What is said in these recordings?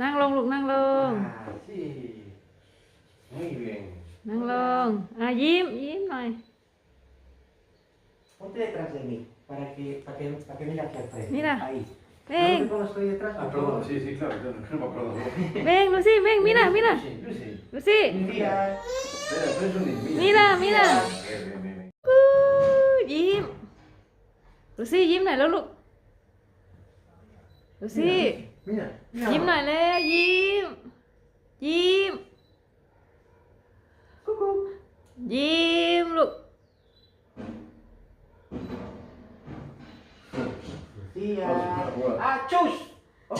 นั่งลงลูกนั่งลง Ah, sí. Muy bien. นั่งลงอะยิ้มยิ้มหน่อย Ponte detrás de mí, para que, para que, para que mire hacia el frente. Mira. Ahí. Ven. ¿No ves cómo estoy detrás? Ah, perdón, sí, sí, claro, yo no, no me acuerdo. Ven, Lucy, ven, mira, mira. Lucy, Lucy. Lucy. Mira. Espera, pero es un niño. Mira, mira. Bien, bien, bien, bien. อู้ยิ้มลูซี่ยิ้มหน่อยแล้วลูกลูซี่ Mira. mira. ยิ้มหน่อยแล้วยิ้ม ยิ้ม Cucú. ยิ้มลูก Lucía. Vamos, vamos. ¡Ah, chus! ¡Oh!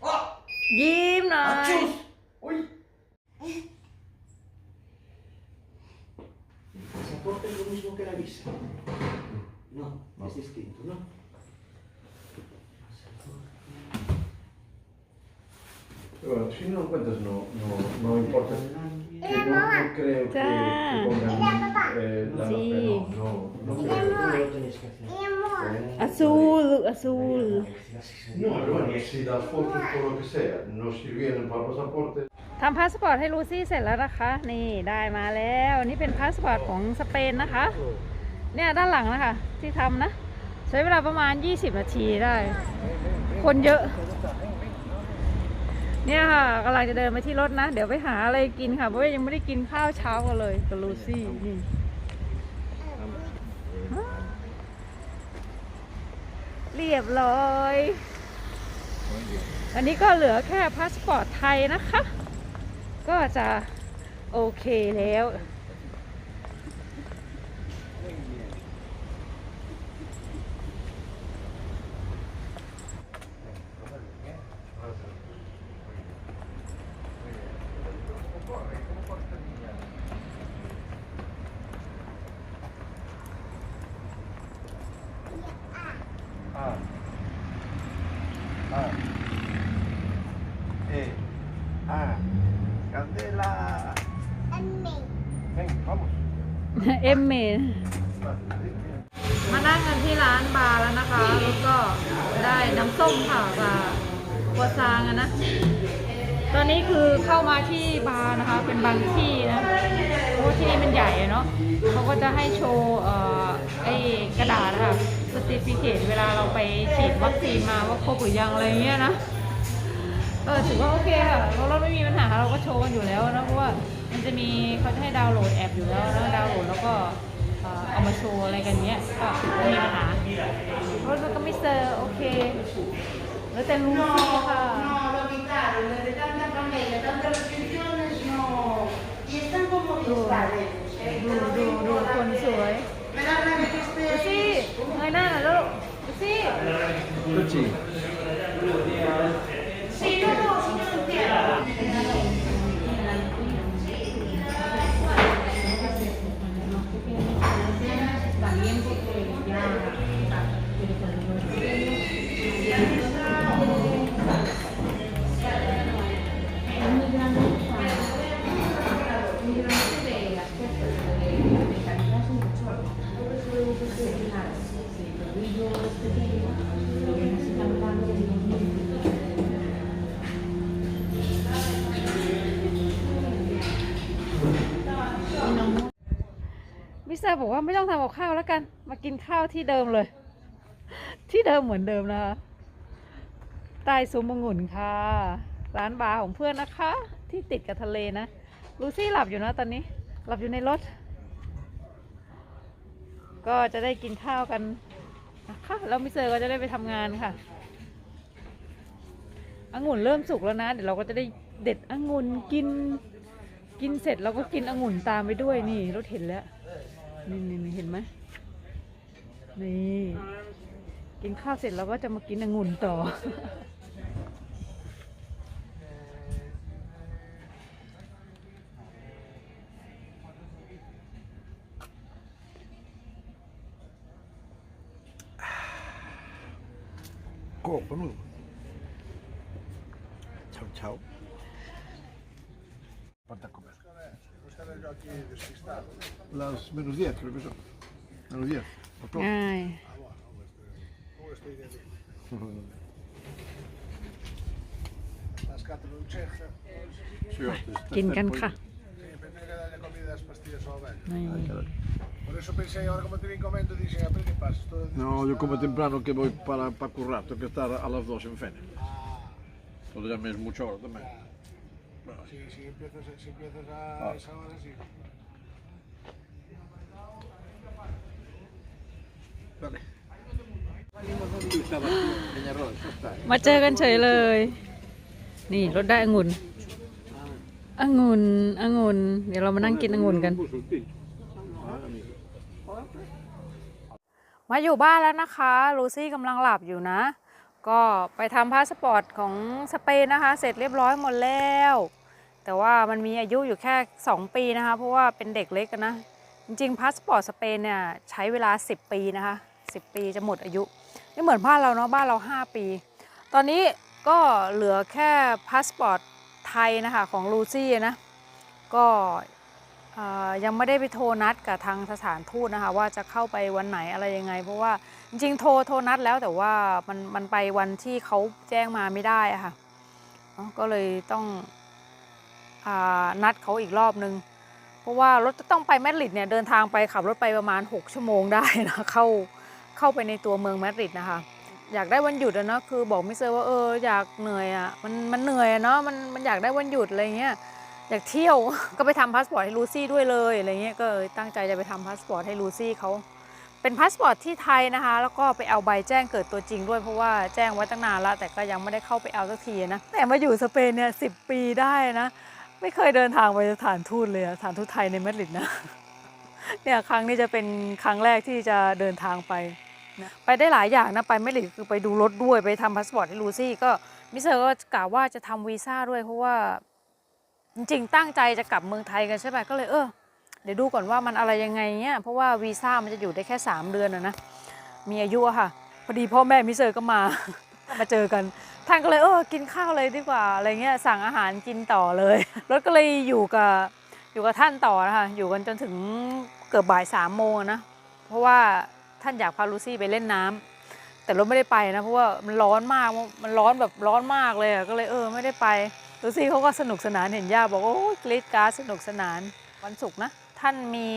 ¡Oh! ยิ้มหน่อ ¡Ah, ย chus! ¡Uy! El pasaporte es lo mismo que la visa. No, es distinto, ¿no? Bueno, si no lo encuentras, no, no, no importa. Que no, no creo que, Ya. que pongan eh, la Sí. no, no, no ¿Cómo creo. lo tenéis que hacer? อาซูลลูกอาซูล No, pero bueno, si las fotos, por lo que sea, no sirvieron para el pasaporte, ทำพาสปอร์ตให้ลูซี่เสร็จแล้วนะคะ นี่ได้มาแล้ว นี่เป็นพาสปอร์ตของสเปนนะคะ เนี่ยด้านหลังนะคะที่ทำนะ ใช้เวลาประมาณ 20 นาทีได้ คนเยอะ เนี่ยค่ะกำลังจะเดินไปที่รถนะ เดี๋ยวไปหาอะไรกินค่ะเพราะว่ายังไม่ได้กินข้าวเช้ากันเลยกับลูซี่นี่เรียบร้อยอันนี้ก็เหลือแค่พาสปอร์ตไทยนะคะ ก็จะโอเคแล้ว A. A. E. A. Candela. Ven, vamos. เอ็มเมนมานั่งกันที่ร้านบาร์แล้วนะคะ แล้วก็ได้น้ำส้มค่ะกับกัวซางอะนะ ตอนนี้คือเข้ามาที่บาร์นะคะ เป็นบางที่นะเพราะว่าที่นี่มันใหญ่อะเนาะเขาก็จะให้โชว์เอ่อไอ้กระดาษนะคะส ติฟิเคตเวลาเราไปฉีดวัคซีนมาว่าครบหรือยังอะไรเงี้ยนะเออถือว่าโอเคค่ะเพราะเราไม่มีปัญหาเราก็โชว์กันอยู่แล้วนะเพราะว่ามันจะมีเขาจะให้ดาวน์โหลดแอปอยู่แล้วนะดาวน์โหลดแล้วก็เอามาโชว์อะไรกันเนี้ยก็ไม่มีปัญหารถก็ไม่เซอร์โอเค แล้วแต่รู้ค่ะ No, lo quitaron, desde tanta pandemia, tantas restricciones, no. Y están como están ellos. ¿eh? ดู Te lo ดู digo ดู por คน la สวย Me da rabia que esté ดูสิเงยหน้าหน่อยลูกดูสิ มิสเตอร์บอกว่าไม่ต้องทำกับข้าวแล้วกัน มากินข้าวที่เดิมเลย ที่เดิมเหมือนเดิมนะคะใต้ซุ้มองุ่นค่ะ ร้านบาร์ของเพื่อนนะคะ ที่ติดกับทะเลนะลูซี่หลับอยู่นะตอนนี้ หลับอยู่ในรถ ก็จะได้กินข้าวกันนะคะแล้วมิสเตอร์ก็จะได้ไปทำงานค่ะองุ่นเริ่มสุกแล้วนะ เดี๋ยวเราก็จะได้เด็ดองุ่นกิน กินเสร็จเราก็กินองุ่นตามไปด้วยนี่รถเห็นแล้ว นี่นี่เห็นไหมนี่กินข้าวเสร็จเราก็จะมากินองุ่นต่อ Copa, no? Las menos 10, creo que. Menos 10. Ay. Ah, bueno. Este? Este las este de Por eso pensé, ahora como te vine comiendo, dije, ¿a qué? No, yo como temprano que voy para, currar, tengo que estar a las 2 en Fene. Ah. Ya me también. Ah. Sí, si empiezas, si empiezas a Ah. esa hora, sí. Vale. Tú estabas en Peñarol, ya está. มาเจอกันเฉยเลย นี่รถได้องุ่นองุ่นองุ่นเดี๋ยวเรามานั่งกินองุ่นกัน มาอยู่บ้านแล้วนะคะลูซี่กำลังหลับอยู่นะ ก็ไปทำพาสปอร์ตของสเปนนะคะ เสร็จเรียบร้อยหมดแล้ว แต่ว่ามันมีอายุอยู่แค่ 2 ปีนะคะ เพราะว่าเป็นเด็กเล็กนะ จริงๆพาสปอร์ตสเปนเนี่ยใช้เวลา 10 ปีนะคะ 10 ปีจะหมดอายุ ไม่เหมือนบ้านเราเนาะบ้านเรา 5 ปี ตอนนี้ก็เหลือแค่พาสปอร์ตไทยนะคะของลูซี่นะ ก็ยังไม่ได้ไปโทรนัดกับทางสถานทูตนะคะว่าจะเข้าไปวันไหนอะไรยังไง เพราะว่าจริงๆโทรโทรนัดแล้วแต่ว่ามันมันไปวันที่เขาแจ้งมาไม่ได้อะค่ะเนาะก็เลยต้อง นัดเขาอีกรอบนึง เพราะว่ารถจะต้องไปแมดริดเนี่ยเดินทางไปขับรถไปประมาณ 6 ชั่วโมงได้นะเข้าเข้าไปในตัวเมืองแมดริดนะคะอยากได้วันหยุดอะเนาะคือบอกมิเตอร์ว่าเอออยากเหนื่อยอะมันมันเหนื่อยเนาะมันมันอยากได้วันหยุดอะไรเงี้ยอยากเที่ยวก็ไปทำพาสปอร์ตให้ลูซี่ด้วยเลยอะไรเงี้ยก็ตั้งใจจะไปทำพาสปอร์ตให้ลูซี่เขาเป็นพาสปอร์ตที่ไทยนะคะ แล้วก็ไปเอาใบแจ้งเกิดตัวจริงด้วยเพราะว่าแจ้งไว้ตั้งนานแล้วแต่ก็ยังไม่ได้เข้าไปเอาสักทีนะแต่มาอยู่สเปนเนี่ยสิปีได้นะ ไม่เคยเดินทางไปสถานทูตเลยอะสถานทูตไทยในมาดริดนะเนี่ยครั้งนี้จะเป็นครั้งแรกที่จะเดินทางไปนะไปได้หลายอย่างนะไปม่หลีกคือไปดูรถด้วยไปทำพาสปอร์ตให้ลูซี่ก็มิเตอร์ก็กล่าวว่าจะทำวีซ่าด้วยเพราะว่าจริงๆตั้งใจจะกลับเมืองไทยกันใช่ไหมก็เลยเออเดี๋ยวดูก่อนว่ามันอะไรยังไงเนี่ยเพราะว่าวีซ่ามันจะอยู่ได้แค่ 3 เดือนนะนะมีอายุอะค่ะ พอดีพ่อแม่มิเตอร์ก็มา มาเจอกัน ท่านก็เลยเออกินข้าวเลยดีกว่าอะไรเงี้ยสั่งอาหารกินต่อเลย รถก็เลยอยู่กับอยู่กับท่านต่อนะคะอยู่กันจนถึงเกือบบ่ายสามโมงนะเพราะว่าท่านอยากพาลูซี่ไปเล่นน้ำแต่รถไม่ได้ไปนะเพราะว่ามันร้อนมากมันร้อนแบบร้อนมากเลยอะก็เลยเออไม่ได้ไปลูซี่เขาก็สนุกสนานเห็นย่าบอกว่าโอ้ยกรีดการ์ดสนุกสนานวันศุกร์นะท่านมี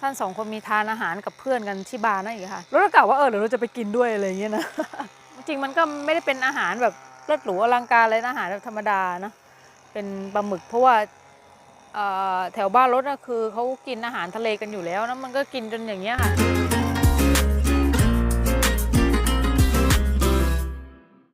ท่านสองคนมีทานอาหารกับเพื่อนกันที่บาร์นั่นเอีกค่ะแล้วก็กล่าวว่าเออเดี๋ยวเราจะไปกินด้วยอะไรอย่างเงี้ยนะ จริงมันก็ไม่ได้เป็นอาหารแบบเลิศหรูอลังการเลยนะอาหารแบบธรรมดานะเป็นปลาหมึกเพราะว่าแถวบ้านรถนะคือเขากินอาหารทะเลกันอยู่แล้วนะมันก็กินจนอย่างเงี้ยค่ะ